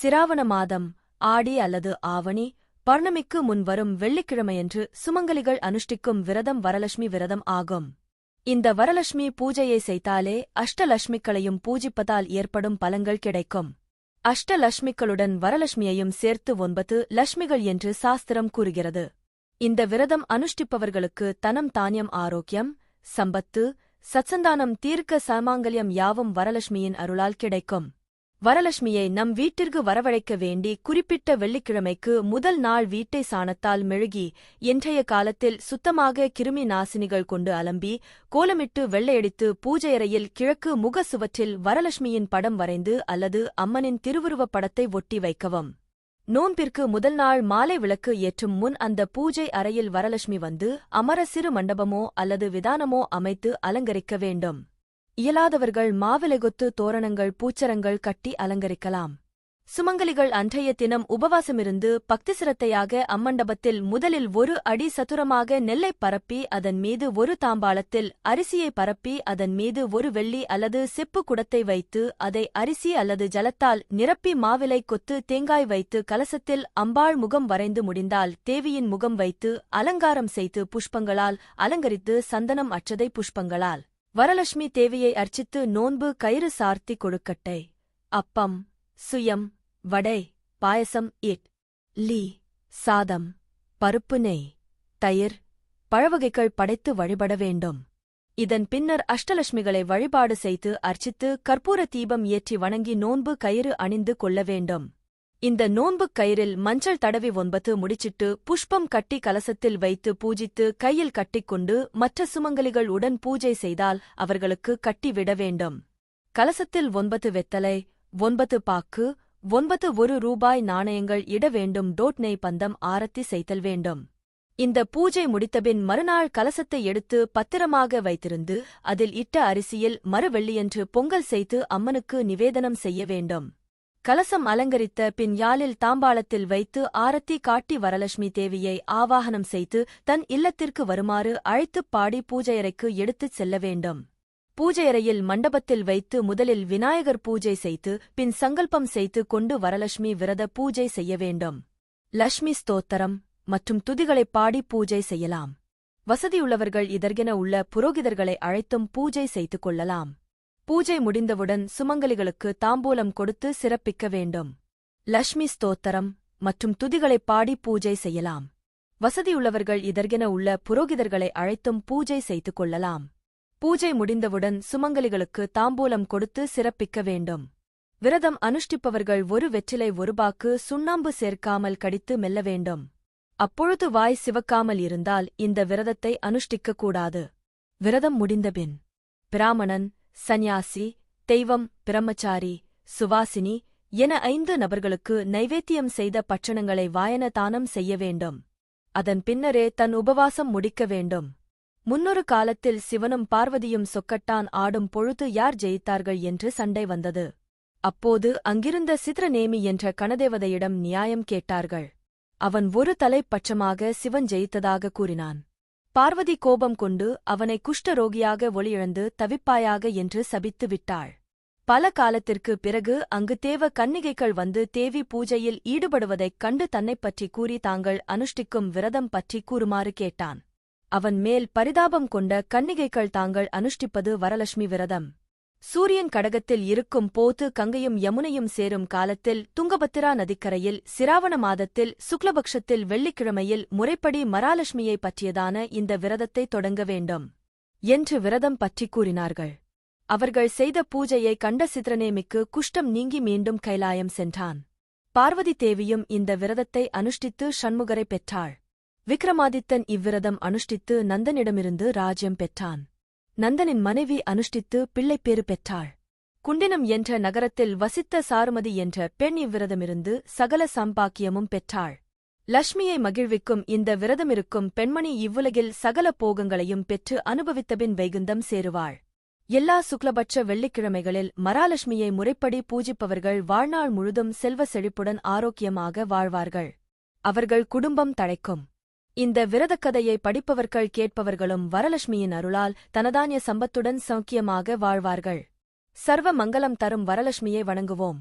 சிராவண மாதம் ஆடி அல்லது ஆவணி பர்ணமிக்கு முன்வரும் வெள்ளிக்கிழமையன்று சுமங்கலிகள் அனுஷ்டிக்கும் விரதம் வரலட்சுமி விரதம் ஆகும். இந்த வரலட்சுமி பூஜையை செய்தாலே அஷ்டலட்சுமிகளையும் பூஜிப்பதால் ஏற்படும் பலங்கள் கிடைக்கும். அஷ்டலட்சுமிகளுடன் வரலட்சுமியையும் சேர்த்து ஒன்பது லட்சுமிகள் என்று சாஸ்திரம் கூறுகிறது. இந்த விரதம் அனுஷ்டிப்பவர்களுக்கு தனம் தானியம் ஆரோக்கியம் சம்பத்து சத்சந்தானம் தீர்க்க சமாங்கல்யம் யாவும் வரலட்சுமியின் அருளால் கிடைக்கும். வரலட்சுமியை நம் வீட்டிற்கு வரவழைக்க வேண்டி குறிப்பிட்ட வெள்ளிக்கிழமைக்கு முதல் நாள் வீட்டை சாணத்தால் மெழுகி இன்றைய காலத்தில் சுத்தமாக கிருமி நாசினிகள் கொண்டு அலம்பி கோலமிட்டு வெள்ளையடித்து பூஜையறையில் கிழக்கு முக சுவற்றில் வரலட்சுமியின் படம் வரைந்து அல்லது அம்மனின் திருவுருவப் படத்தை ஒட்டி வைக்கவும். நோன்பிற்கு முதல் நாள் மாலை விளக்கு ஏற்றும் முன் அந்த பூஜை அறையில் வரலட்சுமி வந்து அமர சிறு மண்டபமோ அல்லது விதானமோ அமைத்து அலங்கரிக்க வேண்டும். இயலாதவர்கள் மாவிலைகொத்து தோரணங்கள் பூச்சரங்கள் கட்டி அலங்கரிக்கலாம். சுமங்கலிகள் அன்றைய தினம் உபவாசமிருந்து பக்தி சிரத்தையாக அம்மண்டபத்தில் முதலில் ஒரு அடி சதுரமாக நெல்லை பரப்பி அதன் மீது ஒரு தாம்பாளத்தில் அரிசியை பரப்பி அதன் மீது ஒரு வெள்ளி அல்லது செப்பு குடத்தை வைத்து அதை அரிசி அல்லது ஜலத்தால் நிரப்பி மாவிலை கொத்து தேங்காய் வைத்து கலசத்தில் அம்பாள் முகம் வரைந்து முடிந்தால் தேவியின் முகம் வைத்து அலங்காரம் செய்து புஷ்பங்களால் அலங்கரித்து சந்தனம் அற்றதை புஷ்பங்களால். வரலட்சுமி தேவியை அர்ச்சித்து நோன்பு கயிறு சார்த்தி கொழுக்கட்டை அப்பம் சுயம் வடை பாயசம் இட் லீ சாதம் பருப்பு நெய் தயிர் பழவகைகள் படைத்து வழிபட வேண்டும். இதன் பின்னர் அஷ்டலட்சுமிகளை வழிபாடு செய்து அர்ச்சித்து கற்பூர தீபம் ஏற்றி வணங்கி நோன்பு கயிறு அணிந்து கொள்ள வேண்டும். இந்த நோன்புக் கயிறில் மஞ்சள் தடவி ஒன்பது முடிச்சிட்டு புஷ்பம் கட்டி கலசத்தில் வைத்து பூஜித்து கையில் கட்டிக்கொண்டு மற்ற சுமங்கலிகள் உடன் பூஜை செய்தால் அவர்களுக்கு கட்டிவிட வேண்டும். கலசத்தில் ஒன்பது வெத்தலை ஒன்பது பாக்கு ஒன்பது ஒரு ரூபாய் நாணயங்கள் இட வேண்டும். டோட் நெய் பந்தம் ஆரத்தி செய்தல் வேண்டும். இந்த பூஜை முடித்தபின் மறுநாள் கலசத்தை எடுத்து பத்திரமாக வைத்திருந்து அதில் இட்ட அரிசியில் மறுவெள்ளியன்று பொங்கல் செய்து அம்மனுக்கு நிவேதனம் செய்ய வேண்டும். கலசம் அலங்கரித்த பின் யாழில் தாம்பாளத்தில் வைத்து ஆரத்தி காட்டி வரலட்சுமி தேவியை ஆவாகனம் செய்து தன் இல்லத்திற்கு வருமாறு அழைத்துப் பாடி பூஜையறைக்கு எடுத்துச் செல்ல வேண்டும். பூஜையறையில் மண்டபத்தில் வைத்து முதலில் விநாயகர் பூஜை செய்து பின் சங்கல்பம் செய்து கொண்டு வரலட்சுமி விரத பூஜை செய்ய வேண்டும். லட்சுமி ஸ்தோத்தரம் மற்றும் துதிகளைப் பாடி பூஜை செய்யலாம். வசதியுள்ளவர்கள் இதற்கென உள்ள புரோகிதர்களை அழைத்தும் பூஜை செய்து கொள்ளலாம். பூஜை முடிந்தவுடன் சுமங்கலிகளுக்கு தாம்பூலம் கொடுத்து சிறப்பிக்க வேண்டும். லக்ஷ்மி ஸ்தோத்தரம் மற்றும் துதிகளைப் பாடி பூஜை செய்யலாம். வசதியுள்ளவர்கள் இதற்கென உள்ள புரோகிதர்களை அழைத்தும் பூஜை செய்து கொள்ளலாம். பூஜை முடிந்தவுடன் சுமங்கலிகளுக்கு தாம்பூலம் கொடுத்து சிறப்பிக்க வேண்டும். விரதம் அனுஷ்டிப்பவர்கள் ஒரு வெற்றிலை ஒருபாக்கு சுண்ணாம்பு சேர்க்காமல் கடித்து மெல்ல வேண்டும். அப்பொழுது வாய் சிவக்காமல் இருந்தால் இந்த விரதத்தை அனுஷ்டிக்கக் கூடாது. விரதம் முடிந்தபின் பிராமணன் சந்நியாசி தெய்வம் பிரம்மச்சாரி சுவாசினி என ஐந்து நபர்களுக்கு நைவேத்தியம் செய்த பட்சணங்களை வாயன தானம் செய்ய வேண்டும். அதன் பின்னரே தன் உபவாசம் முடிக்க வேண்டும். முன்னொரு காலத்தில் சிவனும் பார்வதியும் சொக்கட்டான் ஆடும் பொழுது யார் ஜெயித்தார்கள் என்று சண்டை வந்தது. அப்போது அங்கிருந்த சித்ரநேமி என்ற கணதேவதையிடம் நியாயம் கேட்டார்கள். அவன் ஒரு தலைப்பட்சமாக சிவன் ஜெயித்ததாக கூறினான். பார்வதி கோபம் கொண்டு அவனை குஷ்டரோகியாக ஒளியிழந்து தவிப்பாயாக என்று சபித்து விட்டாள். பல காலத்திற்கு பிறகு அங்கு தேவ கன்னிகைகள் வந்து தேவி பூஜையில் ஈடுபடுவதைக் கண்டு தன்னைப் பற்றி கூறி தாங்கள் அனுஷ்டிக்கும் விரதம் பற்றி கூறுமாறு கேட்டான். அவன் மேல் பரிதாபம் கொண்ட கன்னிகைகள் தாங்கள் அனுஷ்டிப்பது வரலட்சுமி விரதம். சூரியன் கடகத்தில் இருக்கும் போது கங்கையும் யமுனையும் சேரும் காலத்தில் துங்கபத்திரா நதிக்கரையில் சிராவண மாதத்தில் சுக்லபக்ஷத்தில் வெள்ளிக்கிழமையில் முறைப்படி மராலட்சுமியை பற்றியதான இந்த விரதத்தை தொடங்க வேண்டும் என்று விரதம் பற்றி கூறினார்கள். அவர்கள் செய்த பூஜையை கண்ட சித்ரநேமிக்கு குஷ்டம் நீங்கி மீண்டும் கைலாயம் சென்றான். பார்வதி தேவியும் இந்த விரதத்தை அனுஷ்டித்து சண்முகரை பெற்றாள். விக்ரமாதித்தன் இவ்விரதம் அனுஷ்டித்து நந்தனிடமிருந்து ராஜ்யம் பெற்றான். நந்தனின் மனைவி அனுஷ்டித்து பிள்ளைப்பேறு பெற்றாள். குண்டினம் என்ற நகரத்தில் வசித்த சாருமதி என்ற பெண் இவ்விரதமிருந்து சகல சம்பாக்கியமும் பெற்றாள். லக்ஷ்மியை மகிழ்விக்கும் இந்த விரதமிருக்கும் பெண்மணி இவ்வுலகில் சகல போகங்களையும் பெற்று அனுபவித்தபின் வைகுந்தம் சேருவாள். எல்லா சுக்லபட்ச வெள்ளிக்கிழமைகளில் மராலட்சுமியை முறைப்படி பூஜிப்பவர்கள் வாழ்நாள் முழுதும் செல்வ செழிப்புடன் ஆரோக்கியமாக வாழ்வார்கள். அவர்கள் குடும்பம் தழைக்கும். இந்த விரதக்கதையை படிப்பவர்கள் கேட்பவர்களும் வரலட்சுமியின் அருளால் தனதானிய சம்பத்துடன் சௌக்கியமாக வாழ்வார்கள். சர்வ மங்கலம் தரும் வரலட்சுமியை வணங்குவோம்.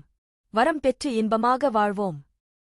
வரம் பெற்று இன்பமாக வாழ்வோம்.